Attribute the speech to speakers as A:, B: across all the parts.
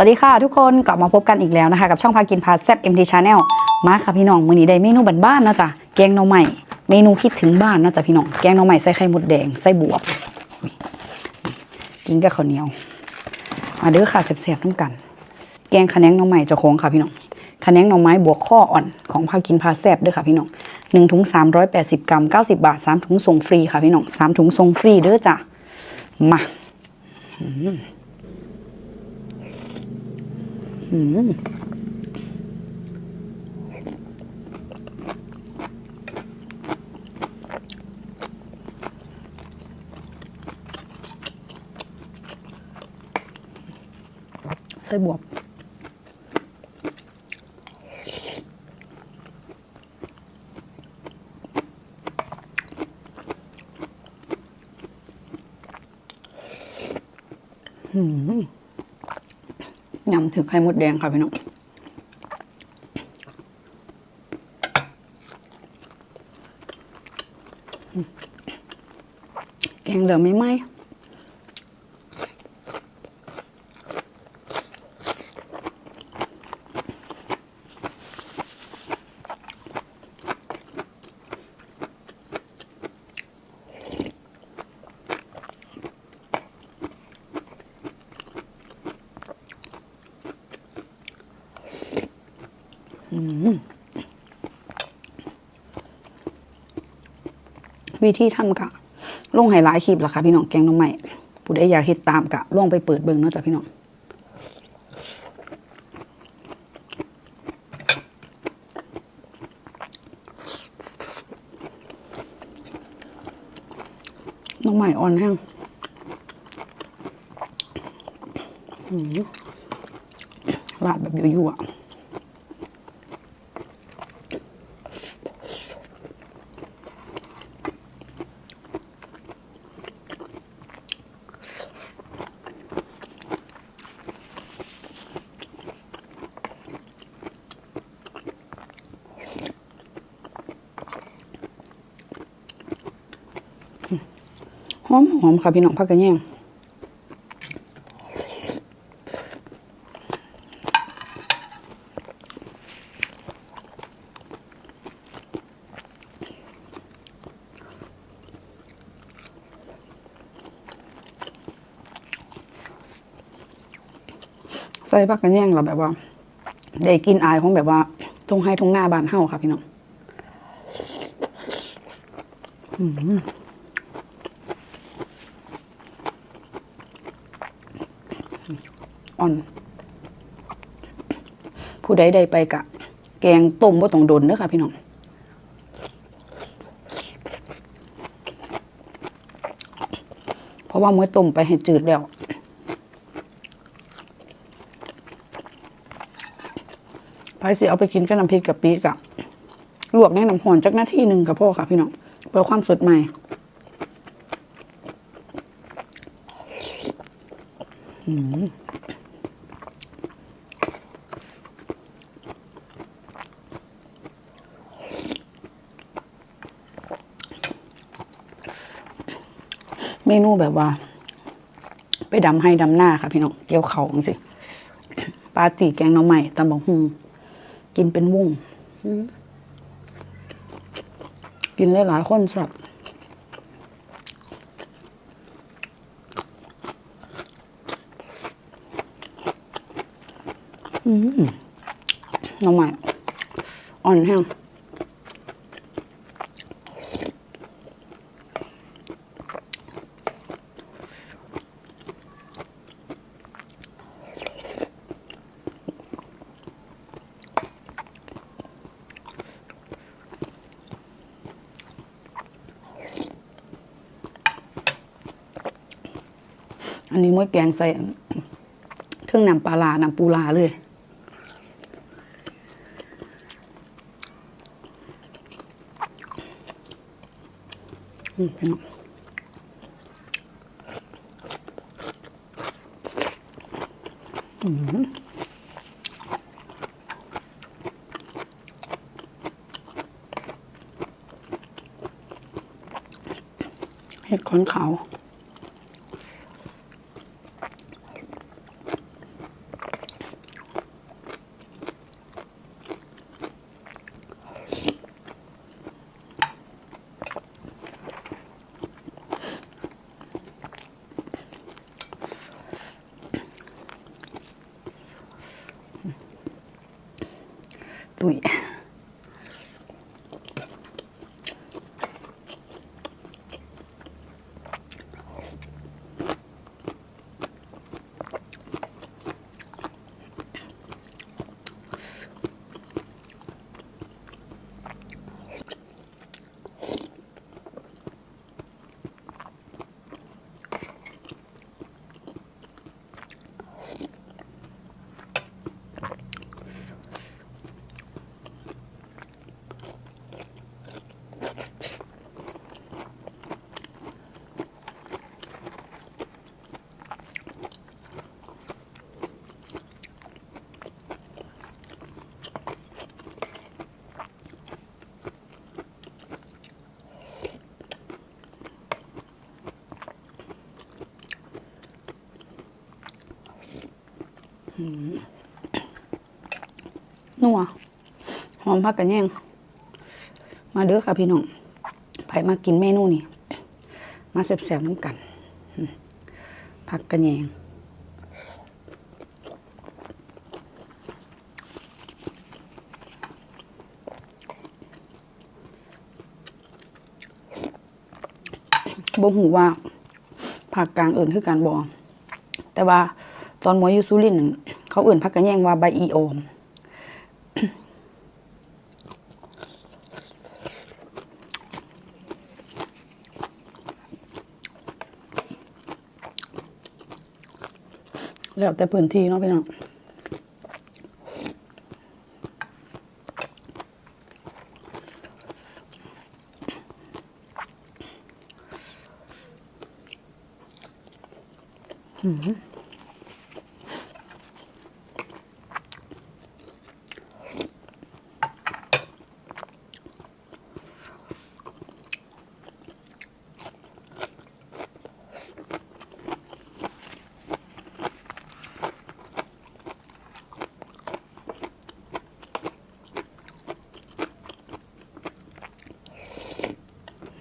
A: วัสดีค่ะทุกคนกลับมาพบกันอีกแล้วนะคะ กับช่องพากินพาแซบ MT Channel มาค่ะพี่น้องมื้อนี้ได้เมนูบ้านๆเนาะจ้ะแกงหน่อใหม่เมนูคิดถึงบ้านเนาะจ้ะพี่น้องแกงหน่อใหม่ใส่ไข่มดแดงใส่บวบกินกับข้าวเหนียวมาเด้อค่ะแซ่บๆทั้งกัน แกงขะแนงหน่อใหม่เจะโค้งค่ะพี่น้องขะแนงหน่อไม้บวกข้ออ่อนของพากินพาแซบเด้อค่ะพี่น้องหนึ่งถุง380กรัม90บาทสามถุงส่งฟรีค่ะพี่น้องสามถุงส่งฟรีเด้อจ้ะมาไส้ บวบหืม ยำถึงไข่มดแดงค่ะพี่น้องแกงเหลืองไม่ไหม วิธีทำกะลงไฮไลท์คลิปละค่ะพี่น้องแกงน้องใหม่ผู้ใดอยากเฮ็ดตามกะลองไปเปิดเบิ่งเนาะจ้ะพี่น้องน้องใหม่อ่อนแห้งอืมราดแบบยั่วๆ หอมหอมค่ะพี่น้องผักกระแยงใส่ผักกระแยงเราแบบว่า ได้กินอายของแบบว่าทงให้ทงหน้าบานเฮาค่ะพี่น้องอ่อน ผู้ใดใดไปกะ แกงต้มบ่าต้องโดนเด้อค่ะ พี่น้องเพราะว่ามื้อต้มไปให้จืดแล้วไปสิเอาไปกินกับน้ำพริกกับปีกะลวกในน้ำหอนจักนาที่หนึ่งกับพ่อค่ะ พี่น้องเพื่อความสดใหม่ เมนูแบบว่า ไปดำให้ดำหน้าค่ะพี่น้องเกี่ยวเขาสิปาตีแกงน้องใหม่ตำบักฮุงกินเป็นวุ้งอืมกินหลายๆคนสับน้องใหม่อ่อนแห้ง อันนี้ม้วยแกงใส่เครื่องนำปลาลานำปูลาเลยอืมพี่น้องอืมเห็ดขอนขาว ตุย นัวหอมผักกระแยงมาเด้อค่ะพี่น้องไผมากินเมนูนี้มาแซ่บๆน้ำกันผักกระแยงบ่หูว่าภาคกลางเอื่นคือการบอแต่ว่าตอนมวยอยู่สุรินทร์นั่น เขาเอื่นพักกระแยงว่าใบอีโอมแล้วแต่พื้นที่เนาะพี่น้อง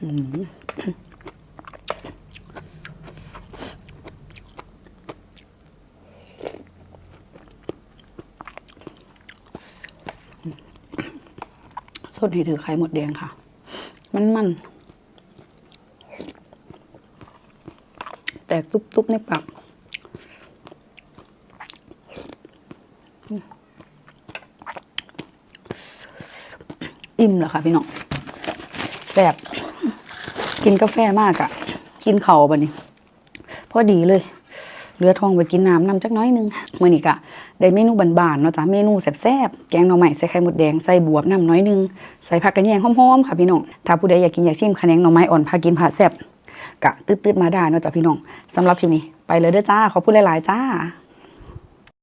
A: สดให้ถือไข่หมดแดงค่ะ มันมัน แตกตุบๆในปากอิ่มแล้วค่ะพี่น้องแซ่บ กินกาแฟมากอะกินเข่าบะนี่พอดีเลยเหลือทองไปกินน้ำน้ำจักน้อยนึงเมื่อนี้กะได้เมนูบานๆเนาะจ้ะเมนูแซ่บๆแกงหน่อไม้ใส่ไข่มดแดงใส่บวบน้ำน้อยนึงใส่ผักกระแยงหอมๆค่ะพี่น้องถ้าผู้ใดอยากกินอยากชิมคะแนนหน่อไม้อ่อนพากินผัดแซ่บกะตืดๆมาได้เนาะจ้ะพี่น้องสำหรับคลิปนี้ไปเลยเด้อจ้าขอบคุณหลายๆจ้า